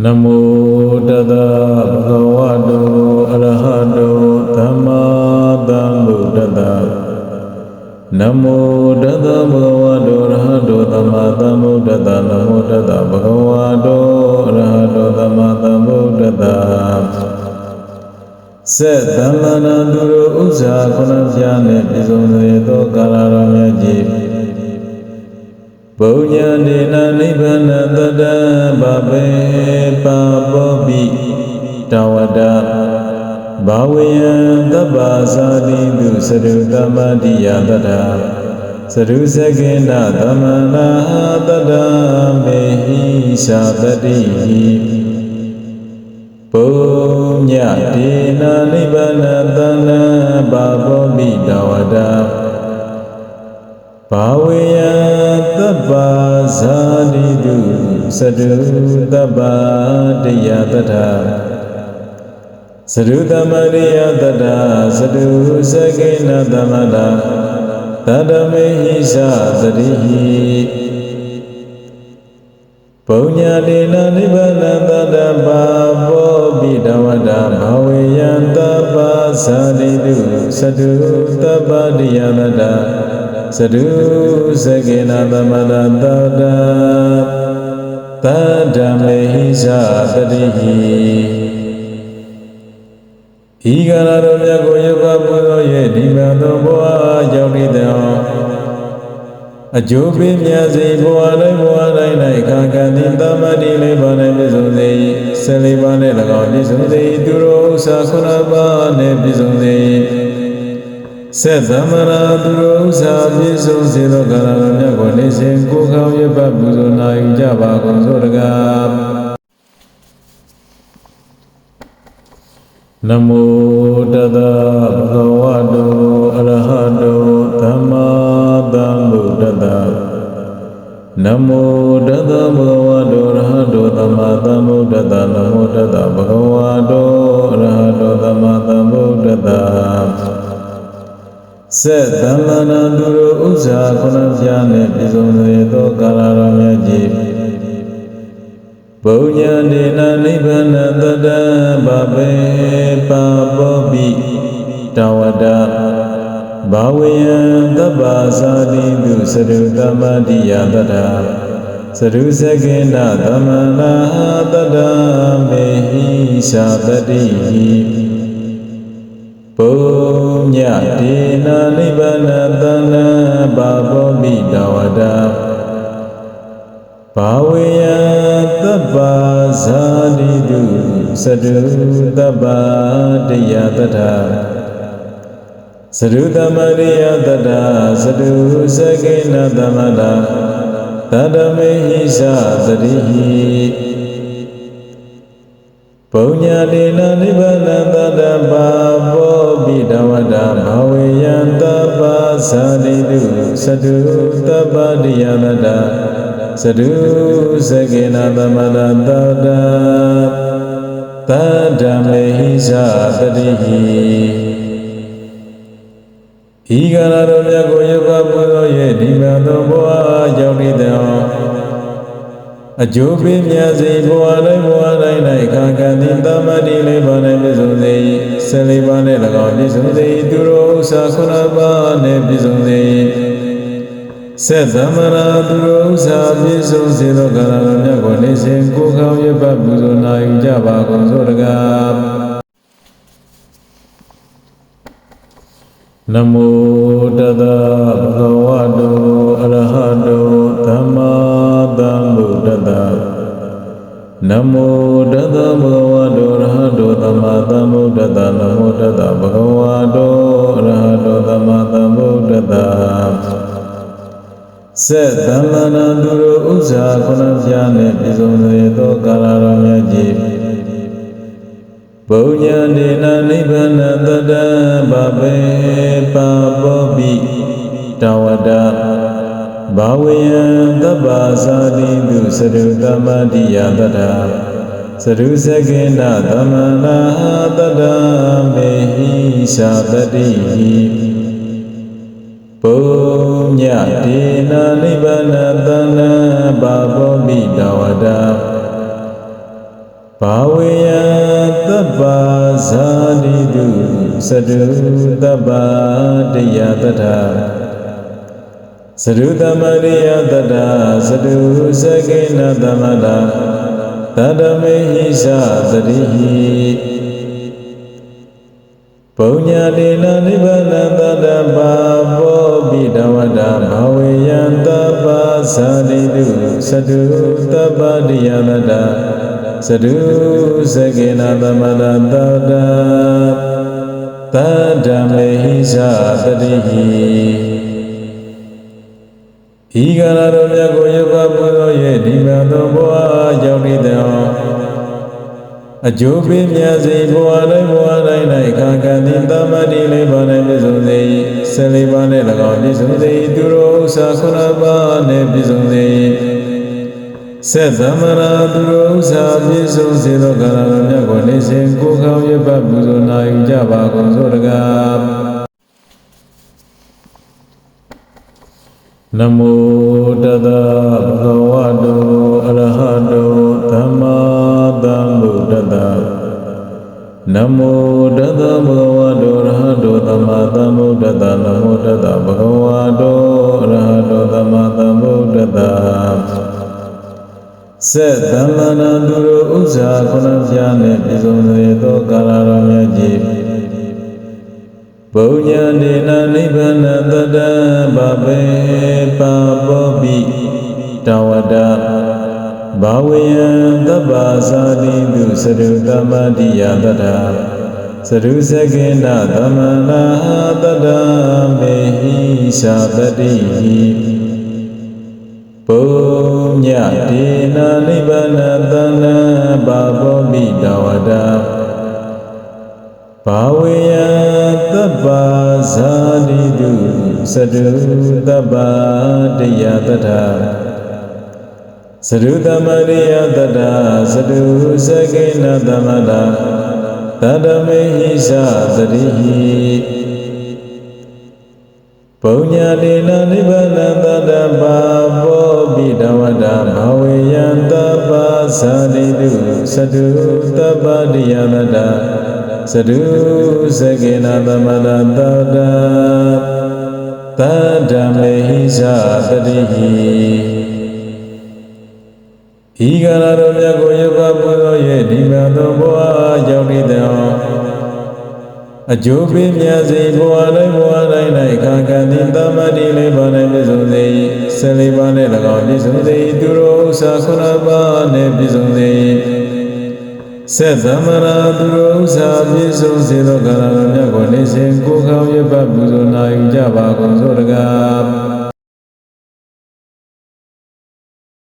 နမောတသဗုဒ္ဓဝါတောအရဟတောသမ္မာသမ္ဗုဒ္ဓတ္တနမောတသဗုဒ္ဓဝါတောအရဟတောသမ္မာသမ္ဗုဒ္ဓတ္တနမောတသဗုဒ္ဓဝါတောအရဟတောသမ္မာသမ္ဗုဒ္ဓတ္တစေတမ္မနာသူတို့ဥစ္စာခုနပြားနှင့်ပြည့်စုံစေသောကာလတော်မြတ်ကြီးဘုံညာနေနာနိဗ္ဗာန်တတ္တဗဗေပါပောပိ တဝတ္တဘာဝေယံတပ္ပါသာတိတုသရုတမတိယတတ္တသရုစကေနသမနာတတ္တမေဟိသာတတိပုညတေနာနိဗ္ဗာန်တဏ္ဍဘာဘောပိတဝတ္တဘာဝေယံတပ္ပါဇာတိတုသတုတပ္ပါတယတထ သရုတမရိယတတသတုစကေနသမတာတတမေဟိသသတိဟိပုံညာတေနနိဗ္ဗာန်တတပါဘောပိတဝတ္တဘာဝေယံတပ္ပါဇာတိတုသတုတပ္ပါတယတထသတုစကေနသမတတတသတ္တမေဟိသတတိဟိ ဤကာလတော်မြတ်ကိုယုဂပူဇော်၍ဒီမှာသောဘဝရောက်နေတဲ့အောင်အကျိုးပေးမြတ်စေဘဝတိုင်းဘဝတိုင်း၌ခါကံတိသမ္မာတိလေးပါး၌ပြည့်စုံစေဆယ်လေးပါးနှင့်၎င်းပြည့်စုံစေသူတို့ဥစ္စာခုနပါးနှင့်ပြည့်စုံစေဆက်သမရာသူတို့ဥစ္စာပြည့်စုံစေသောကာလတော်မြတ်ကိုနေစဉ်ကိုယ်ကောင်းရပတ်ပူဇော်နာယူကြပါကုန်သောတကား နမောတသဗုဒ္ဓဝါတောအရဟတောသမ္မာသမ္ဗုဒ္ဓတ္တနမောတသဗုဒ္ဓဝါတောအရဟတောသမ္မာသမ္ဗုဒ္ဓတ္တနမောတသဗုဒ္ဓဝါတောအရဟတောသမ္မာသမ္ဗုဒ္ဓတ္တစေတမ္မာနသူတို့ဥစ္စာခုနပြားနှင့်ပြည့်စုံစေသောကာလတော်မြတ်ကြီးဘုံညာနေနာနိဗ္ဗာန်တတ္တဗဗေ ပါပောပိတဝတ္တဘာဝေယံတပ္ပါသာတိတုသရုတမတိယတတ္တသရုစကေနသမနာတတ္တမေဟိသာတတိဟိပုညတေနာနိဗ္ဗာန်တဏ္ဍဘာဘောပိတဝတ္တဘာဝေယတပ္ပါဇာတိတု သတုတပ္ပါတယတထသရုတမရိယတတသတုစကေနသမတာတတမေဟိသသတိဟိပုံညာတေနနိဗ္ဗာန်တတပါဘောပိတဝတ္တဘာဝေယံတပ္ပါဇာတိတုသတုတပ္ပါတယတထသတုစကေနသမတတတ သတ္တမေဟိသတတိဟိဤကာလတော်မြတ်ကိုယုဂပူဇော်၍ဒီမှာသောဘဝရောက်နေတဲ့အောင်အကျိုးပေးမြတ်စေဘဝတိုင်းဘဝတိုင်း၌ခါကံတိသမ္မာတိလေးပါး၌ပြည့်စုံစေဆယ်လေးပါးနှင့်၎င်းပြည့်စုံစေသူတို့ဥစ္စာခုနပါးနှင့်ပြည့်စုံစေ ဆက်သမရာသူတို့ဥစ္စာပြည့်စုံစေသောကာလတော်မြတ်ကိုနေစဉ်ကိုယ်ကောင်းရပတ်ပူဇော်နာယူကြပါကုန်သောတကားနမောတသဗုဒ္ဓဝါတောအရဟတောသမ္မာသမ္ဗုဒ္ဓတ္တနမောတသဗုဒ္ဓဝါတောအရဟတောသမ္မာသမ္ဗုဒ္ဓတ္တနမောတသဗုဒ္ဓဝါတောအ စေတမ္မာနသူတို့ဥစ္စာခုနပြားနှင့်ပြည့်စုံစေသောကာလတော်မြတ်ကြီးဘုံညာနေနာနိဗ္ဗာန်တတ္တဗဗေပါပောပိတဝတ္တဘာဝေယံတပ္ပါသာတိတုသရုတမတိယတတ္တသရုစကေနသမနာတတ္တမေဟိသာတတိဟိပု ညတေနာနိဗ္ဗာန်တဏ္ဍဘာဘောပိတဝတ္တဘာဝေယသဗ္ဗဇာတိတုသတုတဗ္ဗတရားတထာသရုတမရိယတတသတုသကေနသမတာတတမေဟိသသတိဟိပုညတေနနိဗ္ဗာနတတပါဘောပိ သတုတဗ္ဗတရားတထာသတုသကေနသမတတတသတ္တမေဟိသသတိဟိဤကရတော်မြတ်ကိုယုဘပူဇော်၍ဒီမှာသောဘဝကြောင့်ဤတော်အကျိုးပေးမြတ်စေဘဝတိုင်းဘဝတိုင်း၌ခါကံတိသမ္မာတိလေးပါး၌ပြည့်စုံစေ၏ဆယ်လေးပါးနှင့်၎င်းပြည့်စုံစေ၏သူတော်ဥစ္စာခုနစ်ပါးနှင့်ပြည့်စုံစေ၏ ဆက်သမရာသူတော်ဥစ္စာပြည့်စုံစေသောကာလတော်မြတ်ကိုနေစဉ်ကိုယ်ကောင်းရပတ်ပူဇော်နာယူကြပါကုန်သောတကားနမောတတဗုဒ္ဓဝတ္တောအရဟတောသမ္မာသမ္ဗုဒ္ဓတ္တနမောတတဗုဒ္ဓဝတ္တောအရဟတောသမ္မာသမ္ဗုဒ္ဓတ္တနမောတတဗုဒ္ဓဝတ္စေသမ္မာနသူတို့ဥစ္စာခုနပြားနှင့်ပြည့်စုံစေသောကာလတော်မြတ်ကြီးဘုံညာနေနနိဗ္ဗာန်တတ္တဗဗေပါပောပိတဝတ္တဘာဝေယံသဗ္ဗဇာတိတုသရုတမ္မတိယတတ္တသရုစကေနသမ္မနာတတ္တမေဟိသာတတိဟိ ပုညတေနနိဗ္ဗာန်တဏ္ဍဘာဘောမိတဝတ္တဘာဝေယသဗ္ဗဇာတိတုသတုတဗ္ဗတရားတထာသရုတမရိယတတသတုသကေနသမတာတတမေဟိသသတိဟိပုညတေနနိဗ္ဗာနတတပါဘောပိ ပဇာတိတုသတုတပ္ပတရားတတသတုသကေနသမတတတသတ္တမေဟိသတတိဟိဤကရတော်မြတ်ကိုယုဘပူဇော်၍ဒီမှာသောဘဝကြောင့်ဤတော် အကျိုးပေးမြတ်စေဘဝတိုင်းဘဝတိုင်း၌ခါကံတိသမ္မာတိလေးပါး၌ပြည့်စုံစေ၏ဆယ်လေးပါးနှင့်၎င်းပြည့်စုံစေ၏သူတော်ဥစ္စာခုနစ်ပါးနှင့်ပြည့်စုံစေ၏ဆက်သမရာသူတော်ဥစ္စာပြည့်စုံစေသောကာလတော်မြတ်ကိုနေစဉ်ကိုယ်ကောင်းရပတ်ပူဇော်နာယူကြပါကုန်သောတကား